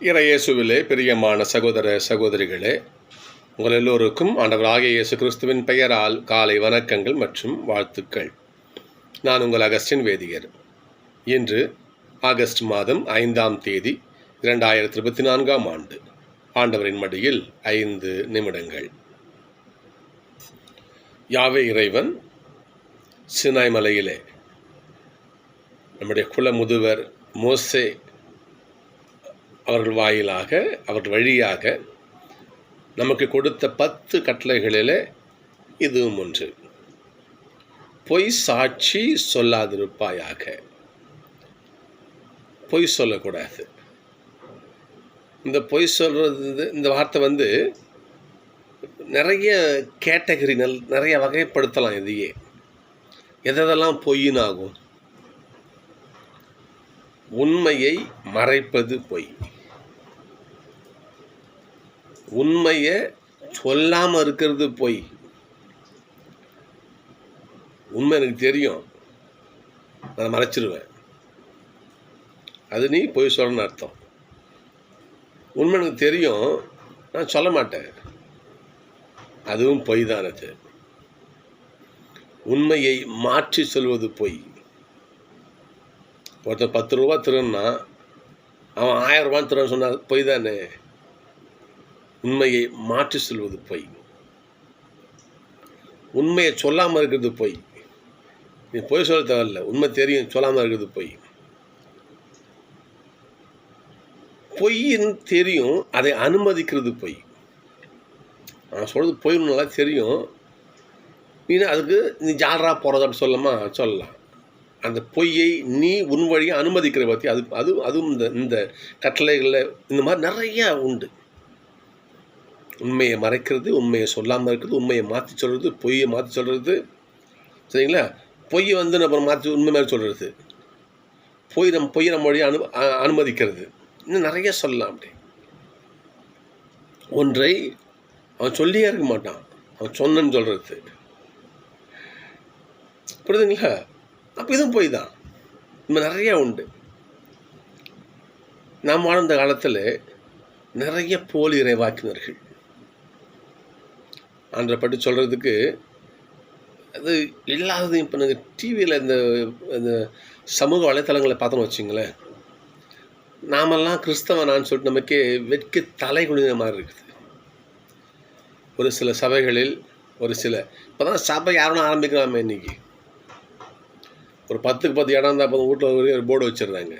இறையேசுவிலே பிரியமான சகோதர சகோதரிகளே உங்கள் எல்லோருக்கும் ஆண்டவராகிய இயேசு கிறிஸ்துவின் பெயரால் காலை வணக்கங்கள் மற்றும் வாழ்த்துக்கள். நான் உங்கள் அகஸ்டின் வேதியர். இன்று ஆகஸ்ட் மாதம் ஐந்தாம் தேதி இரண்டாயிரத்தி இருபத்தி நான்காம் ஆண்டு. ஆண்டவரின் மடியில் ஐந்து நிமிடங்கள். யாவே இறைவன் சினாய் மலையிலே நம்முடைய குல முதுவர் மோசே அவர்கள் வாயிலாக அவர் வழியாக நமக்கு கொடுத்த பத்து கட்டளைகளில் இதுவும் ஒன்று. பொய் சாட்சி சொல்லாதிருப்பாயாக. பொய் சொல்லக்கூடாது. இந்த பொய் சொல்கிறது இந்த வார்த்தை வந்து நிறைய கேட்டகரி நல் நிறைய வகைப்படுத்தலாம் இதையே. எதெல்லாம் பொய்ன்னு ஆகும் உண்மையை மறைப்பது பொய். உண்மையை சொல்லாமல் இருக்கிறது பொய். உண்மை எனக்கு தெரியும். நான் மறைச்சிருவேன். அது நீ பொய் சொல்லணும்னு அர்த்தம். உண்மை எனக்கு தெரியும். நான் சொல்ல மாட்டேன். அதுவும் பொய் தான் அது. உண்மையை மாற்றி சொல்வது பொய். ஒருத்தன் பத்து ரூபா திருன்னா அவன் ஆயிரம் ரூபான்னு திருன்னு சொன்னால் பொய் தானே? உண்மையை மாற்றி சொல்வது பொய். உண்மையை சொல்லாமல் இருக்கிறது பொய். நீ பொய் சொல்ல தேவையில்ல. உண்மை தெரியும் சொல்லாமல் இருக்கிறது பொய். பொய்ன்னு தெரியும் அதை அனுமதிக்கிறது பொய். நான் சொல்கிறது பொய் நல்லா தெரியும். நீ அதுக்கு நீ ஜாலரா போகிறது அப்படி சொல்லலாமா. சொல்லலாம் அந்த பொய்யை நீ உன் வழியை அனுமதிக்கிற பற்றி அது அது அதுவும் இந்த இந்த கட்டளைகளில் இந்த மாதிரி நிறையா உண்டு. உண்மையை மறைக்கிறது உண்மையை சொல்லாமல் இருக்கிறது உண்மையை மாற்றி சொல்கிறது பொய்யை மாற்றி சொல்கிறது சரிங்களா? பொய்யை வந்து நம்ம மாற்றி உண்மை மாதிரி சொல்கிறது பொய் நம்ம பொய்யை நம்ம வழியை அனு அனுமதிக்கிறது. இன்னும் நிறைய சொல்லலாம் அப்படி. ஒன்றை அவன் சொல்லியே இருக்க மாட்டான். அவன் சொன்னன்னு சொல்கிறது புரியுதுங்களா? அப்போ இதுவும் பொய் தான். இன்னும் நிறையா உண்டு. நாம் வாழ்ந்த காலத்தில் நிறைய போலி இறைவாக்கினர்கள் ஆண்டரை பட்டு சொல்கிறதுக்கு அது இல்லாதது இப்போ நீங்கள் டிவியில் இந்த இந்த சமூக வலைத்தளங்களை பார்த்தோன்னு வச்சுங்களேன். நாமெல்லாம் கிறிஸ்தவனான்னு சொல்லிட்டு நமக்கே வெட்க தலை குனிந்த மாதிரி இருக்குது. ஒரு சில சபைகளில் ஒரு சில இப்போ தான் சபை யாரும் ஆரம்பிக்கிறாமே இன்னைக்கு. ஒரு பத்துக்கு பத்து இடம் இருந்தால் அப்போ வீட்டில் ஒரு போர்டு வச்சுருந்தாங்க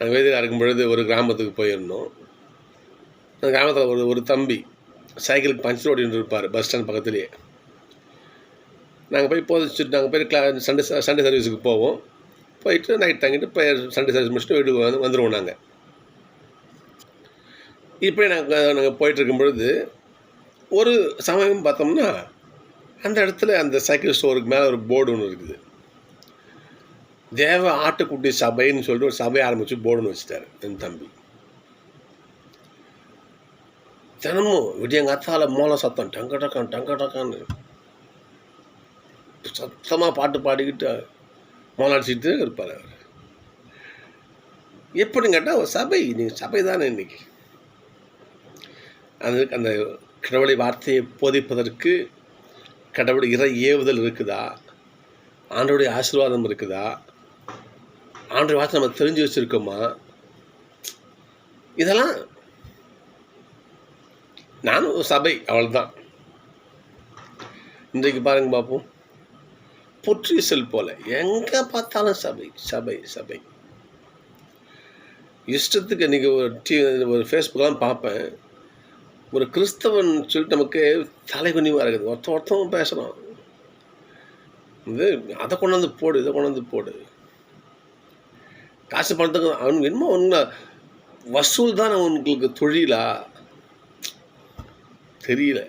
நாங்கள் வேதியாக இருக்கும் பொழுது ஒரு கிராமத்துக்கு போயிருந்தோம். அந்த கிராமத்தில் ஒரு ஒரு தம்பி சைக்கிள் பஞ்சர் ஓடிட்டு இருப்பார் பஸ் ஸ்டாண்ட் பக்கத்துலேயே. நாங்கள் போய் போதிச்சுட்டு நாங்கள் போய் கிளா சண்டே சண்டே சர்வீஸுக்கு போவோம். போயிட்டு நைட் தங்கிட்டு போய் சண்டே சர்வீஸ் முடிச்சுட்டு வீட்டுக்கு வந்து வந்துடுவோம் நாங்கள் இப்படி நாங்கள் நாங்கள் போயிட்டுருக்கும் பொழுது ஒரு சமயம் பார்த்தோம்னா அந்த இடத்துல அந்த சைக்கிள் ஸ்டோருக்கு மேலே ஒரு போர்டு ஒன்று இருக்குது. தேவ ஆட்டுக்குட்டி சபைன்னு சொல்லிட்டு ஒரு சபை ஆரம்பித்து போர்டுன்னு வச்சுட்டார் என் தம்பி. தினமும் விடியங்காத்தால மூல சத்தம் டங்க டக்கான் டங்க டக்கான்னு. சத்தமாக பாட்டு பாடிக்கிட்டு மோளம் இருப்பார் அவர். எப்படின்னு கேட்டால் ஒரு சபை. நீங்கள் சபை தானே இன்னைக்கு. அது அந்த கடவுளை வார்த்தையை போதிப்பதற்கு கடவுள் இறை ஏவுதல் இருக்குதா? ஆண்டோடைய ஆசீர்வாதம் இருக்குதா? ஆண்டோடைய வார்த்தை நம்ம தெரிஞ்சு வச்சுருக்கோமா? இதெல்லாம் நானும் சபை அவ்வளோதான் இன்றைக்கு பாருங்க பார்ப்போம் புற்றீசல் போல எங்கே பார்த்தாலும் சபை சபை சபை. இஷ்டத்துக்கு இன்றைக்கி ஒரு டிவி ஒரு ஃபேஸ்புக்கெலாம் பார்ப்பேன். ஒரு கிறிஸ்தவன் சொல்லிட்டு நமக்கு தலைகுனிவாக இருக்குது. ஒருத்தன் ஒருத்தவன் பேசுகிறான் இது அதை கொண்டாந்து போடு இதை கொண்டாந்து போடு. காசு பணத்துக்கு அவனுக்கு என்னமோ அவனுங்க வசூல் தான் அவனுக்கு தொழிலா? தெரியல.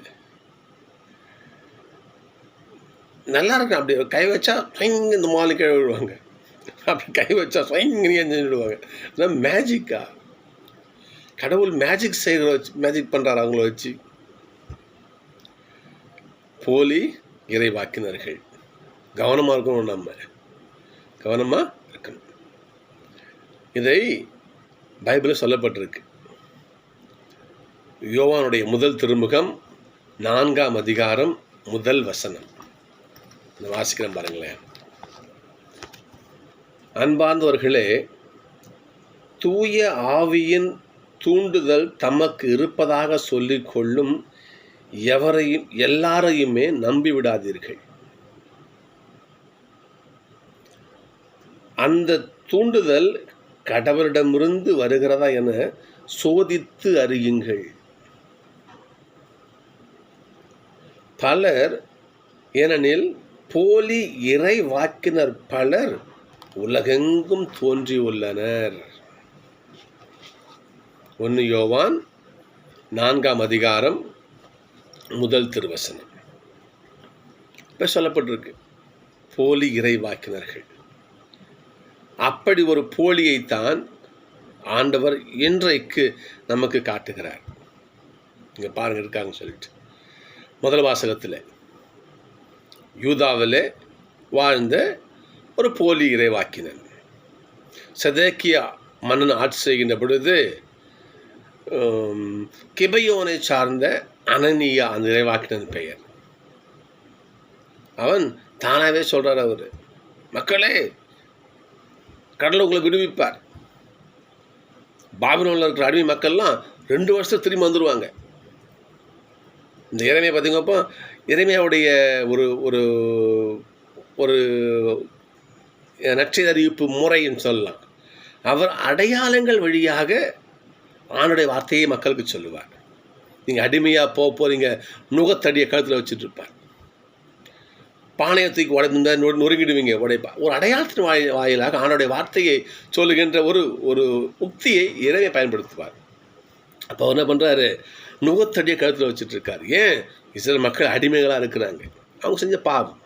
நல்லா இருக்கும் அப்படி கை வச்சா ஸ்வைங் இந்த மாலு கீழே விடுவாங்க அப்படி கை வச்சா ஸ்வைங் விடுவாங்க. அதான் மேஜிக்கா கடவுள் மேஜிக் செய்கிற வச்சு மேஜிக் பண்ணுறாரு அவங்கள வச்சு. போலி இறைவாக்கினர்கள். கவனமாக இருக்கணும் நம்ம. கவனமாக இருக்கணும். இதை பைபிளில் சொல்லப்பட்டிருக்கு. யோவானுடைய முதல் திருமுகம் நான்காம் அதிகாரம் முதல் வசனம். இந்த வாசிக்கிறேன் பாருங்களேன். அன்பார்ந்தவர்களே தூய ஆவியின் தூண்டுதல் தமக்கு இருப்பதாக சொல்லிக்கொள்ளும் எவரையும் எல்லாரையுமே நம்பிவிடாதீர்கள். அந்த தூண்டுதல் கடவுளிடமிருந்து வருகிறதா என சோதித்து அறியுங்கள். பலர் ஏனெனில் போலி இறை வாக்கினர் பலர் உலகெங்கும் தோன்றியுள்ளனர். ஒன்று யோவான் நான்காம் அதிகாரம் முதல் திருவசனம். இப்போ சொல்லப்பட்டிருக்கு போலி இறைவாக்கினர்கள் அப்படி ஒரு போலியைத்தான் ஆண்டவர் இன்றைக்கு நமக்கு காட்டுகிறார். இங்கே பாருங்க இருக்காங்க சொல்லிட்டு. முதல் வாசகத்தில். யூதாவில் வாழ்ந்த ஒரு போலி இறைவாக்கினன் சதேக்கியா மன்னன் ஆட்சி செய்கின்ற பொழுது உம், கிபையோனை சார்ந்த அனனியா அந்த இறைவாக்கினன் பெயர். அவன் தானாகவே சொல்கிறார் அவர் மக்களே கடல் உங்களை விடுவிப்பார். பாபினோவில் இருக்கிற அடிமை மக்கள்லாம் ரெண்டு வருஷம் திரும்பி வந்துடுவாங்க இந்த இறைமையை பார்த்திங்கப்போ இறைமையாவுடைய ஒரு ஒரு ஒரு நற்செய்தி அறிவிப்பு முறைன்னு சொல்லலாம். அவர் அடையாளங்கள் வழியாக ஆணுடைய வார்த்தையை மக்களுக்கு சொல்லுவார். நீங்கள் அடிமையாக போக போகிறீங்க நுகத்தடியை கழுத்தில் வச்சுட்டு இருப்பார் பானையை தூக்கி உடைந்த நொறுங்கிடுவீங்க உடைப்பா. ஒரு அடையாளத்தின் வாய் வாயிலாக ஆணுடைய வார்த்தையை சொல்லுகின்ற ஒரு ஒரு உக்தியை இறைவை பயன்படுத்துவார். அப்போ அவர் என்ன பண்ணுறாரு நுகத்தடியை கழுத்தில் வச்சுட்டு இருக்காரு ஏன்? இஸ்ரேல் மக்கள் அடிமைகளாக இருக்கிறாங்க. அவங்க செஞ்ச பாவம்.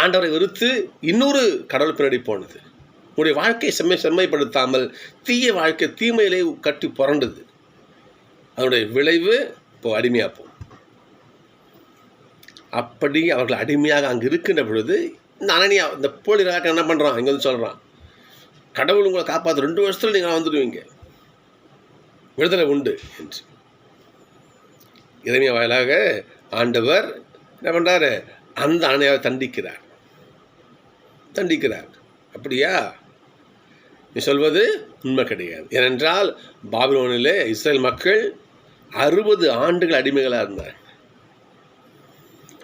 ஆண்டவரை வெறுத்து இன்னொரு கடவுள் பின்னாடி போனது. உங்களுடைய வாழ்க்கையை செம்மை செம்மைப்படுத்தாமல் தீய வாழ்க்கை தீமையிலே கட்டி புரண்டுது. அதனுடைய விளைவு இப்போ அடிமையாக போகும். அப்படி அவர்கள் அடிமையாக அங்கே இருக்கின்ற பொழுது இந்த அனனியா இந்த போலி ராக்க என்ன பண்ணுறான் இங்கே வந்து சொல்கிறான் கடவுள் உங்களை காப்பாற்ற ரெண்டு வருஷத்தில் நீங்கள் வந்துடுவீங்க. விடுதலை உண்டு என்று. இறைமைய வாயிலாக ஆண்டவர் என்ன பண்ணுறாரு அந்த அணையாவை தண்டிக்கிறார். தண்டிக்கிறார். அப்படியா? நீ சொல்வது உண்மை கிடையாது. ஏனென்றால் பாபிலோனிலே இஸ்ரேல் மக்கள் அறுபது ஆண்டுகள் அடிமைகளாக இருந்தார்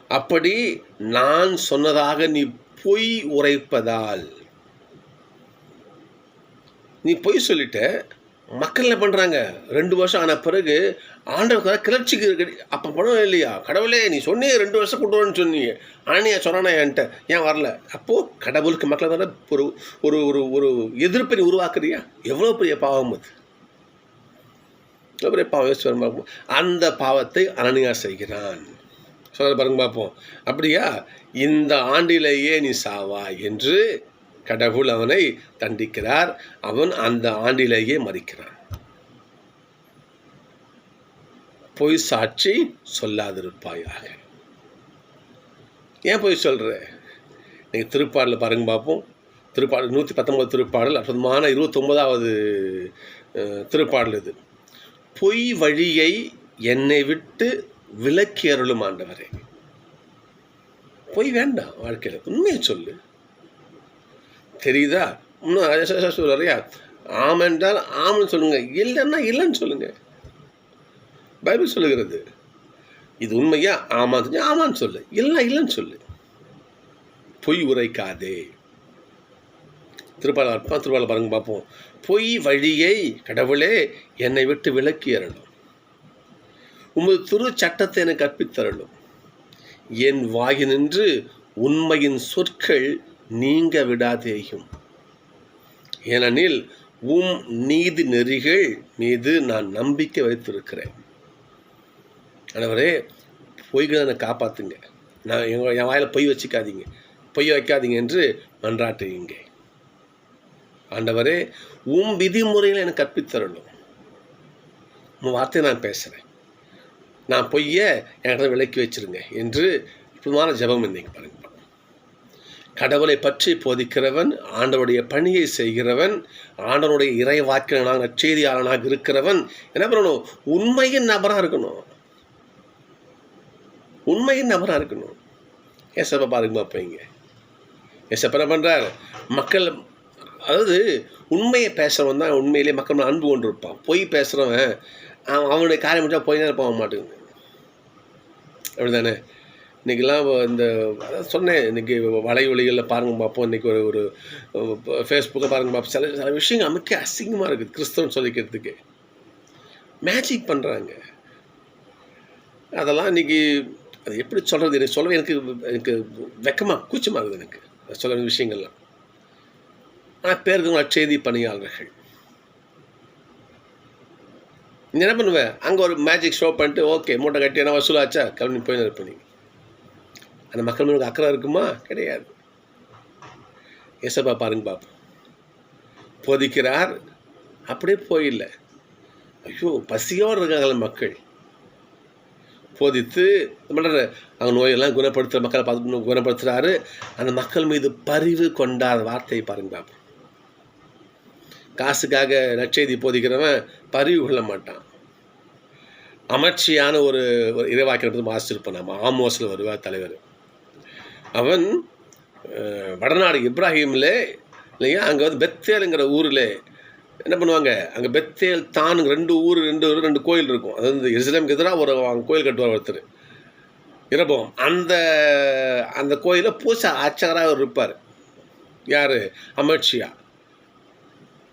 அப்படி நான் சொன்னதாக நீ பொய் உரைப்பதால் நீ பொய் சொல்லிட்ட மக்கள் என்ன பண்ணுறாங்க ரெண்டு வருஷம் ஆன பிறகு ஆண்டவர் கிளர்ச்சிக்கு அப்போ பணம் இல்லையா? கடவுளே நீ சொன்னீங்க ரெண்டு வருஷம் கொண்டு வரணும்னு சொன்னீங்க. ஆனால் ஏன் சொன்னானா என்கிட்ட? ஏன் வரல? அப்போது கடவுளுக்கு மக்கள் தானே ஒரு ஒரு ஒரு ஒரு எதிர்ப்பை நீ உருவாக்குறியா? எவ்வளோ பெரிய பாவம் அது? எவ்வளோ பெரிய பாவம்? அந்த பாவத்தை அனனியா செய்கிறான். சொல்ல பாருங்க பார்ப்போம் அப்படியா? இந்த ஆண்டிலேயே நீ சாவா என்று கடவுள் அவனை தண்டிக்கிறார். அவன் அந்த ஆண்டிலேயே மறிக்கிறான். பொய் சாட்சி சொல்லாதிருப்பாயாக. ஏன் பொய் சொல்கிற நீங்கள் திருப்பாடலில் பாருங்க பார்ப்போம் திருப்பாடல் நூற்றி பத்தொம்பது திருப்பாடல் அற்புதமான இருபத்தொம்போதாவது திருப்பாடல் இது. பொய் வழியை என்னை விட்டு விலக்கி அருளும் ஆண்டவரே. பொய் வேண்டாம் வாழ்க்கையில். உண்மையை சொல்லு. தெரியுதா? இன்னும் சொல்றியா? ஆமென்றால் ஆம்னு சொல்லுங்க. இல்லைன்னா இல்லைன்னு சொல்லுங்க. பைபிள் சொல்லுகிறது. இது உண்மையா? ஆமா தெரிஞ்சு ஆமான்னு சொல்லு. இல்லைன்னா இல்லைன்னு சொல்லு. பொய் உரைக்காதே. திருப்பாளர் அற்பா திருப்பாளர் பாருங்க பார்ப்போம். பொய் வழியை கடவுளே என்னை விட்டு விலக்கி அருளும். உமது துரு சட்டத்தை எனக்கு கற்பித்தருளும் என் வாயினின்று உண்மையின் சொற்கள் நீங்க விடாதேயும் ஏனெனில் உம் நீதி நெறிகள் மீது நான் நம்பிக்கை வைத்திருக்கிறேன். ஆண்டவரே பொய்களை என்னை காப்பாற்றுங்க நான் எங்க என் வாயில் பொய் வச்சுக்காதீங்க. பொய் வைக்காதீங்க என்று மன்றாட்டுவீங்க ஆண்டவரே உம் விதிமுறைகளை எனக்கு கற்பித்தரணும். உன் வார்த்தையை நான் பேசுகிறேன் நான் பொய்யை என்கிட்ட விலக்கி வச்சிருங்க என்று புதுமான ஜபம் இன்னைக்கு பாருங்க. கடவுளை பற்றி போதிக்கிறவன் ஆண்டவருடைய பணியை செய்கிறவன் ஆண்டவருடைய இறை வாக்கினாக நற்செய்தியாளனாக இருக்கிறவன் என்ன பண்ணணும்? உண்மையின் நபராக இருக்கணும். உண்மையின் நபராக இருக்கணும். ஏசப்பா பாருங்க அப்போ இங்கே. ஏசப்பா என்ன பண்ணுறார் மக்கள் அதாவது உண்மையை பேசுகிறவன் தான் உண்மையிலே மக்கள் அன்பு கொண்டு இருப்பான் பொய் பேசுகிறவன் அவனுடைய காரியம் மட்டும் போய் தான் போக மாட்டேங்குது. அப்படிதானே இன்றைக்கெல்லாம் இந்த சொன்னேன் இன்றைக்கி வலைவலிகளில் பாருங்க பார்ப்போம் இன்றைக்கி ஒரு ஒரு ஃபேஸ்புக்கை பாருங்க பார்ப்போம் சில சில விஷயங்கள் அமைக்க அசிங்கமாக இருக்குது கிறிஸ்தவன் சொல்லிக்கிறதுக்கு. மேஜிக் பண்ணுறாங்க அதெல்லாம் இன்றைக்கி அது எப்படி சொல்கிறது எனக்கு சொல்ல எனக்கு எனக்கு வெக்கமாக கூச்சமாக இருக்குது எனக்கு சொல்ல வேண்டிய விஷயங்கள்லாம். ஆனால் பேருக்கு நற்செய்தி பணியாளர்கள். நீ என்ன பண்ணுவேன் அங்கே ஒரு மேஜிக் ஷோ பண்ணிட்டு ஓகே மூட்டை கட்டி என்ன வசூலாச்சா? கிளம்பி போய் இருப்ப அந்த மக்கள் மேலே அக்கறை இருக்குமா? கிடையாது. ஏசப்பா பாருங்க பாப்போம். போதிக்கிறார் அப்படியே போயில்ல. ஐயோ பசியோடு இருக்காங்களே மக்கள். போதித்து பண்ணுற அவங்க நோயெல்லாம் குணப்படுத்துகிற மக்களை பார்த்து குணப்படுத்துகிறாரு அந்த மக்கள் மீது பரிவு கொண்டாத வார்த்தையை பாருங்க பாப்போம். காசுக்காக நற்செய்தி போதிக்கிறவன் பரிவு கொள்ள மாட்டான். அமர்ச்சியான ஒரு ஒரு இறைவாக்கியம் வாசிச்சிருப்போம் நம்ம ஆமோஸில் வருவார் தலைவர். அவன் வடநாடு இப்ராஹிமில் இல்லையா? அங்கே வந்து பெத்தேலுங்கிற ஊரில் என்ன பண்ணுவாங்க? அங்கே பெத்தேல் தான் ரெண்டு ஊர் ரெண்டு ஊர் ரெண்டு கோயில் இருக்கும். அது வந்து எருசலேமுக்கு எதிராக ஒரு அவங்க கோயில் கட்டுவார் ஒருத்தர். இரபம் அந்த அந்த கோயிலில் பூசா ஆச்சகராக இருப்பார். யார்? அமர்ஷியா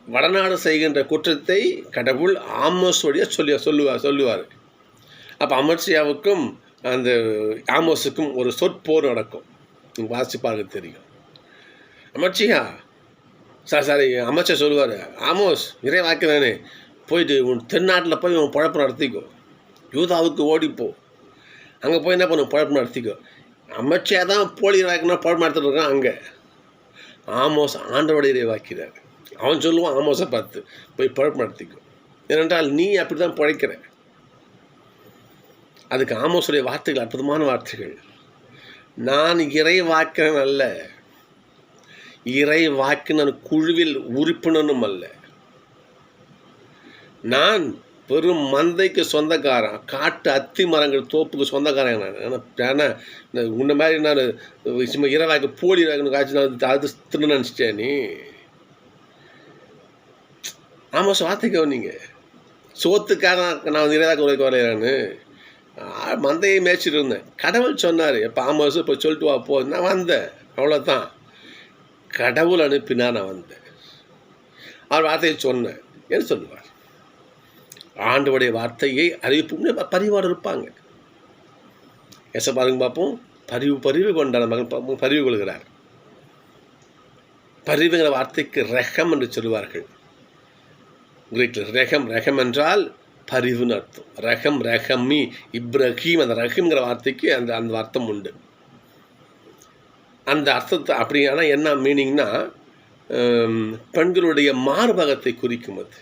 வடநாடு செய்கின்ற குற்றத்தை கடவுள் ஆமோஸ் சொல்லி சொல்லுவார் சொல்லுவார். அப்போ அமர்ஷியாவுக்கும் அந்த ஆமோஸுக்கும் ஒரு சொற்போர் நடக்கும். நீங்க தெரியும். அமர்ச்சியா? சார் சாரி அமைச்சர் சொல்லுவார் ஆமோஸ் இறை வாக்குறானே போயிட்டு உன் தென்னாட்டில் போய் உன் பழப்பு நடத்திக்கோ. யூதாவுக்கு ஓடிப்போ அங்கே போய் என்ன பண்ணும் பழப்பு நடத்திக்கோ. அமைச்சியாக தான் போலி வாக்கினா பழப்பு நடத்திட்டு இருக்கான் அங்கே. ஆமோஸ் ஆண்டவடைய இறை வாக்கிறார் அவன் சொல்லுவான் ஆமோஸை பார்த்து போய் பழப்பு நடத்திக்கோ. ஏனென்றால் நீ அப்படி தான் பிழைக்கிற. அதுக்கு ஆமோஸுடைய வார்த்தைகள் அற்புதமான வார்த்தைகள். நான் இறை வாக்கிறன் அல்ல. இறை வாக்கினர் குழுவில் உறுப்பினனும் அல்ல. நான் பெரும் மந்தைக்கு சொந்தக்காரன் காட்டு அத்தி மரங்கள் தோப்புக்கு சொந்தக்காரன் நான். ஏன்னா ஏன்னா உன்ன மாதிரி நான் சும்மா இரவாக்கு போலி வாக்கணும் காய்ச்சி நான் அது தின்னு நினச்சிட்டேன் நீ? ஆமாம் சுவாத்திக்கோ நீங்கள் சோத்துக்காக நான் வந்து இறைவாக்கு உரைக்கு வரையான்னு மந்தையை மேய்ச்சிட்டு இருந்தேன் கடவுள் சொன்னார் எப்போ ஆமாம் இப்போ சொல்லிட்டு வா போ. நான் வந்தேன். அவ்வளோதான் கடவுள் அனுப்பினா நான் வந்தேன். அவர் வார்த்தையை சொன்னேன். என்ன சொல்லுவார்? ஆண்டவுடைய வார்த்தையை அறிவிப்பு பரிவாடு இருப்பாங்க. எச பாருங்க பார்ப்போம் பரிவு பரிவு கொண்டாட மகன் பரிவு கொள்கிறார். பரிவுங்கிற வார்த்தைக்கு ரகம் என்று சொல்லுவார்கள். கிரீக்கில் ரகம் ரகம் என்றால் பரிவுன்னு அர்த்தம். ரகம் ரஹமி இப்ரஹீம் அந்த ரஹீம்ங்கிற வார்த்தைக்கு அந்த அந்த அர்த்தம் உண்டு. அந்த அர்த்தத்தை அப்படி ஆனால் என்ன மீனிங்னா பெண்களுடைய மார்பகத்தை குறிக்கும் அது.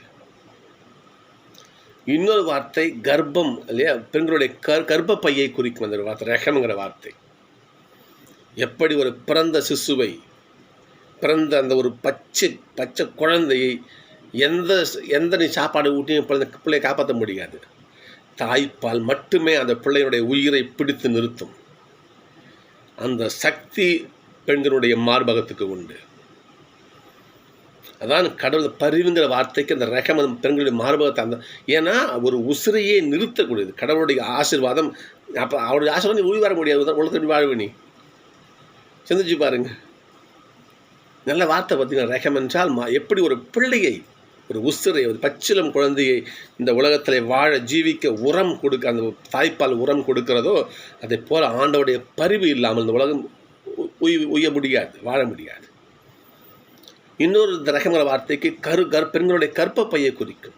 இன்னொரு வார்த்தை கர்ப்பம் இல்லையா? பெண்களுடைய கர் கர்ப்பப்பையை குறிக்கும் அந்த வார்த்தை ரகம்ங்கிற வார்த்தை. எப்படி ஒரு பிறந்த சிசுவை பிறந்த அந்த ஒரு பச்சை பச்சை குழந்தையை எந்த எந்த நீ சாப்பாடு ஊட்டியும் பிள்ளை பிள்ளையை காப்பாற்ற முடியாது. தாய்ப்பால் மட்டுமே அந்த பிள்ளையுடைய உயிரை பிடித்து நிறுத்தும். அந்த சக்தி பெண்களுடைய மார்பகத்துக்கு உண்டு. அதான் கடவுள் பரிவுங்கிற வார்த்தைக்கு அந்த ரகம் அந்த பெண்களுடைய மார்பகத்தை அந்த ஏன்னா ஒரு உசிரையே நிறுத்தக்கூடியது. கடவுளுடைய ஆசீர்வாதம் அப்போ அவருடைய ஆசீர்வாதம் நீ உயிர் வர முடியாது. உலகத்தில் வாழ்வு நீ. சிந்திச்சு பாருங்க. நல்ல வார்த்தை பார்த்தீங்கன்னா ரகம் என்றால் மா எப்படி ஒரு பிள்ளையை ஒரு உசிரை ஒரு பச்சிலம் குழந்தையை இந்த உலகத்தில் வாழ ஜீவிக்க உரம் கொடுக்க அந்த தாய்ப்பால் உரம் கொடுக்கிறதோ அதை போல் ஆண்டவுடைய பரிவு இல்லாமல் இந்த உலகம் உய் உய்ய முடியாது வாழ முடியாது. இன்னொரு இந்த ரகங்கிற வார்த்தைக்கு கரு கர் பெண்களுடைய கற்பப்பையை குறிக்கும்.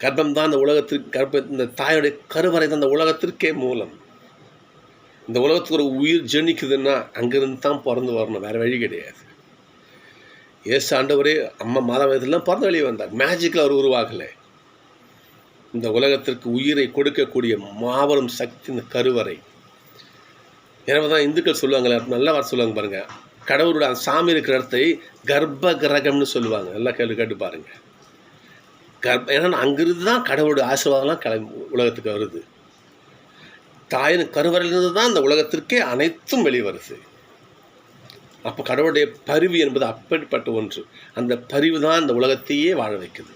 கர்ப்பம் தான் இந்த உலகத்திற்கு கர்ப்ப இந்த தாயுடைய கருவறை தான் இந்த உலகத்திற்கே மூலம். இந்த உலகத்துக்கு ஒரு உயிர் ஜெனிக்குதுன்னா அங்கிருந்து தான் பிறந்து வரணும் வேறு வழி கிடையாது. ஏசு ஆண்டவரே அம்மா மாதவயத்திலாம் பிறந்த வெளியே வந்தார். மேஜிக்கில் அவர் உருவாகலை. இந்த உலகத்திற்கு உயிரை கொடுக்கக்கூடிய மாபெரும் சக்தி இந்த கருவறை. எனவே தான் இந்துக்கள் சொல்லுவாங்களே நல்லா வர சொல்லுவாங்க பாருங்கள் கடவுளோட அந்த சாமி இருக்கிற இடத்தை கர்ப்ப கிரகம்னு சொல்லுவாங்க. நல்லா கேள்வி கேட்டு பாருங்கள் கர்ப்ப ஏன்னா அங்கிருந்து தான் கடவுளோட ஆசீர்வாதம்லாம் கிளம்பி உலகத்துக்கு வருது. தாயின் கருவறையிலிருந்து தான் அந்த உலகத்திற்கே அனைத்தும் வெளிவருது. அப்போ கடவுளுடைய பரிவு என்பது அப்படிப்பட்ட ஒன்று. அந்த பரிவு தான் அந்த உலகத்தையே வாழ வைக்குது.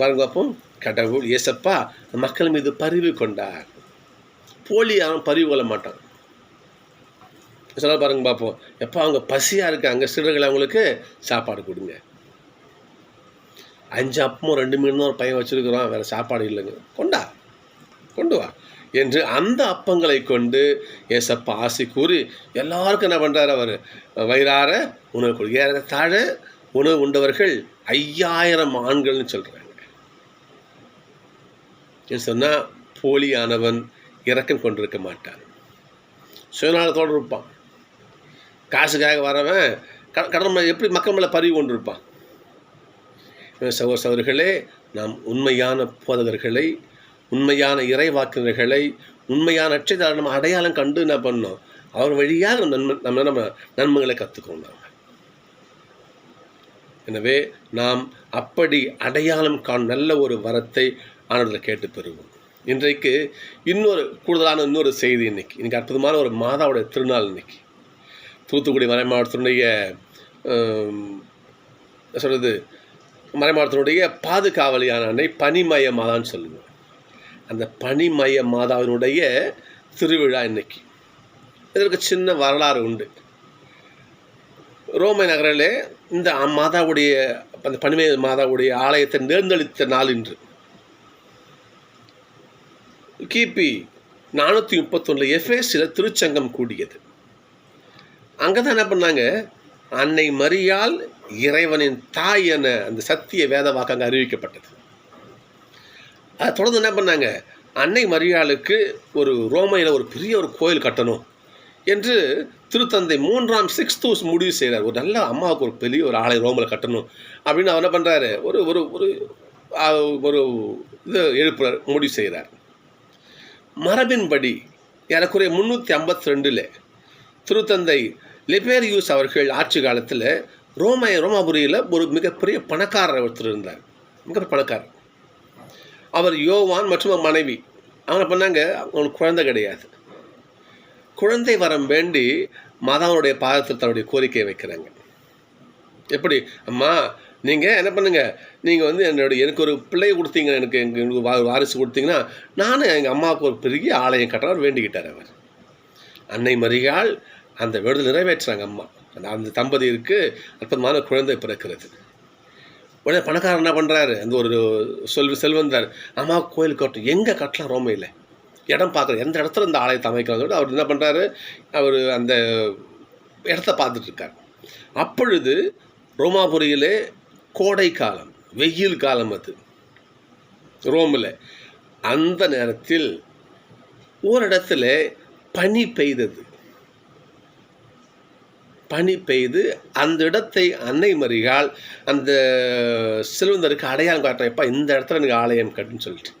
பாருங்க அப்போ கடவுள் ஏசப்பா மக்கள் மீது பரிவு கொண்டார். போலி அவன் பரிவு கொள்ள மாட்டான் சொல்ல பாருங்க பார்ப்போம். எப்போ அவங்க பசியாக இருக்காங்க சிறுவர்கள் அவங்களுக்கு சாப்பாடு கொடுங்க. அஞ்சு அப்பமும் ரெண்டு மீனும் ஒரு பையன் வச்சுருக்குறோம் வேறு சாப்பாடு இல்லைங்க. கொண்டா. கொண்டு வா. என்று அந்த அப்பங்களை கொண்டு ஏசப்பா ஆசி கூறி எல்லாருக்கும் என்ன பண்ணுறார் அவர்? வயிறார உணவு கொடு. ஏறத்தாழ உணவு உண்டவர்கள் ஐயாயிரம் ஆண்கள்னு சொல்கிறாங்க சொன்னால் போலியானவன் இறக்கம் கொண்டிருக்க மாட்டான். சுயநலத்தோடு இருப்பான். காசுக்காக வரவன் க- கடன் எப்படி மக்கள் மேலே பறிவு கொண்டு இருப்பான் சகோதர சகோதரிகளே நாம் உண்மையான போதகர்களை உண்மையான இறைவாக்கினர்களை உண்மையான அச்சைதார நம்ம அடையாளம் கண்டு என்ன பண்ணோம் அவர் வழியாக நம்ம நன்மை நம்ம நம்ம நன்மைகளை கற்றுக்கணும் நாம். எனவே நாம் அப்படி அடையாளம் காணும் நல்ல ஒரு வரத்தை ஆனதில் கேட்டு பெறுவோம். இன்றைக்கு இன்னொரு கூடுதலான இன்னொரு செய்தி இன்னைக்கு. இன்றைக்கி அற்புதமான ஒரு மாதாவுடைய திருநாள் இன்னைக்கு. தூத்துக்குடி மறை மாவட்டத்தினுடைய சொல்கிறது மறை மாவட்டத்தினுடைய பாதுகாவலியான அன்னை பனிமய மாதான்னு சொல்லுவோம். அந்த பனிமய மாதாவினுடைய திருவிழா இன்னைக்கு. இதற்கு சின்ன வரலாறு உண்டு. ரோமை நகரில் இந்த மாதாவுடைய அந்த பனிமய மாதாவுடைய ஆலயத்தை நேர்ந்தளித்த நாள் இன்று. கிபி நானூற்றி முப்பத்தொன்று எஃப்எஸில் திருச்சங்கம் கூடியது. அங்கே தான் என்ன பண்ணாங்க? அன்னை மரியால் இறைவனின் தாய் என அந்த சத்திய வேத வாக்கு அங்கே அறிவிக்கப்பட்டது. அதை தொடர்ந்து என்ன பண்ணாங்க? அன்னை மரியாளுக்கு ஒரு ரோமையில் ஒரு பெரிய ஒரு கோயில் கட்டணும் என்று திருத்தந்தை மூன்றாம் சிக்ஸ்தூஸ் முடிவு செய்கிறார். ஒரு நல்ல அம்மாவுக்கு ஒரு பெரிய ஒரு ஆலயம் ரோமில் கட்டணும் அப்படின்னு அவர் என்ன பண்ணுறாரு ஒரு ஒரு ஒரு ஒரு இது எழுப்புறார் முடிவு செய்கிறார். மரபின்படி ஏறக்குறைய முந்நூற்றி ஐம்பத்தி ரெண்டில் திருத்தந்தை லிபேரியூஸ் அவர்கள் ஆட்சி காலத்தில் ரோம ரோமாபுரியில் ஒரு மிகப்பெரிய பணக்காரர் ஒருத்தர் இருந்தார். மிக பணக்காரர். அவர் யோவான் மற்றும் மனைவி. அவங்க பண்ணாங்க? அவங்களுக்கு குழந்தை கிடையாது. குழந்தை வரம் வேண்டி மாதாவுடைய பாதத்தில் தன்னுடைய கோரிக்கையை வைக்கிறாங்க. எப்படி? அம்மா நீங்கள் என்ன பண்ணுங்கள் நீங்கள் வந்து என்னுடைய எனக்கு ஒரு பிள்ளை கொடுத்தீங்க எனக்கு எங்களுக்கு வா- வாரிசு கொடுத்தீங்கன்னா நானும் எங்கள் அம்மாவுக்கு ஒரு பெரிய ஆலயம் கட்டுறவர் வேண்டிக்கிட்டார் அவர். அன்னை மரியாள் அந்த வேண்டுதல் நிறைவேற்றுறாங்க அம்மா. அந்த அந்த தம்பதியிற்கு அற்புதமான குழந்தை பிறக்கிறது. உடனே பணக்காரர் என்ன பண்ணுறாரு அந்த ஒரு செல் செல்வந்தார் அம்மா கோயில் கட்டும் எங்கே கட்டலாம் ரோமையில்? இடம் பார்க்குற எந்த இடத்துல இந்த ஆலயத்தை அமைக்கிறதோட அவர் என்ன பண்ணுறாரு அவர் அந்த இடத்த பார்த்துட்ருக்கார் அப்பொழுது ரோமாபுரியிலே கோடை காலம் வெயில் காலம் அது. ரோமில். அந்த நேரத்தில் ஓரிடத்துல பனி பெய்தது. பனி பெய்து அந்த இடத்தை அன்னை மறிகால் அந்த செல்வந்தருக்கு அடையாளம் காட்டுறேன் எப்பா இந்த இடத்துல எனக்கு ஆலயம் கட்டுன்னு சொல்லிட்டு.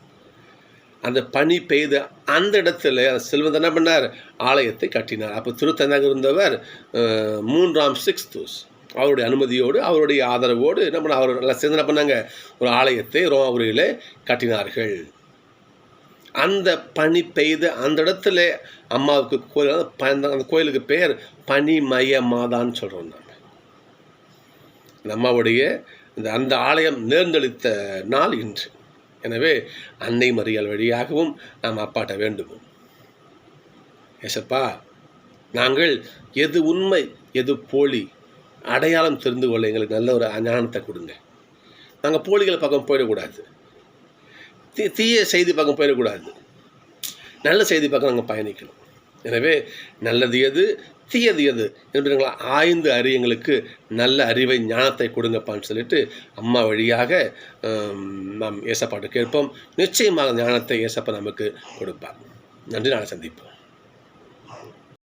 அந்த பனி பெய்து அந்த இடத்துல அந்த செல்வந்தர் என்ன பண்ணார்? ஆலயத்தை கட்டினார். அப்போ திருத்தந்தாக இருந்தவர் மூன்றாம் சிக்ஸ்தூஸ். அவருடைய அனுமதியோடு அவருடைய ஆதரவோடு என்ன பண்ண அவர் நல்லா சேர்ந்து என்ன பண்ணாங்க? ஒரு ஆலயத்தை ரோமாபுரியில் கட்டினார்கள். அந்த பனி பெய்து அந்த இடத்துல அம்மாவுக்கு கோயில் அந்த ப- அந்த கோயிலுக்கு பேர் பனிமய மாதான்னு சொல்கிறோம் நம்ம இந்த அம்மாவுடைய இந்த அந்த ஆலயம் நேர்ந்தளித்த நாள் இன்று. எனவே அன்னை மறியல் வழியாகவும் நாம் அப்பாட்ட வேண்டுவோம். ஏசப்பா நாங்கள் எது உண்மை எது போலி அடையாளம் தெரிந்து கொள்ள எங்களுக்கு நல்ல ஒரு ஞானத்தை கொடுங்க. நாங்கள் போலிகளை பக்கம் போயிடக்கூடாது. தீ தீய செய்தி பக்கம் போயிடக்கூடாது. நல்ல செய்தி பக்கம் நாங்கள் பயணிக்கணும். எனவே நல்லது எது தீயது எது என்பதுங்களா ஆய்ந்து அறியங்களுக்கு நல்ல அறிவை ஞானத்தை கொடுங்கப்பான்னு சொல்லிட்டு அம்மா வழியாக நாம் ஏசப்பாட்டு கேட்போம். நிச்சயமாக ஞானத்தை ஏசப்பா நமக்கு கொடுப்பார். நன்றி நாளை சந்திப்போம்.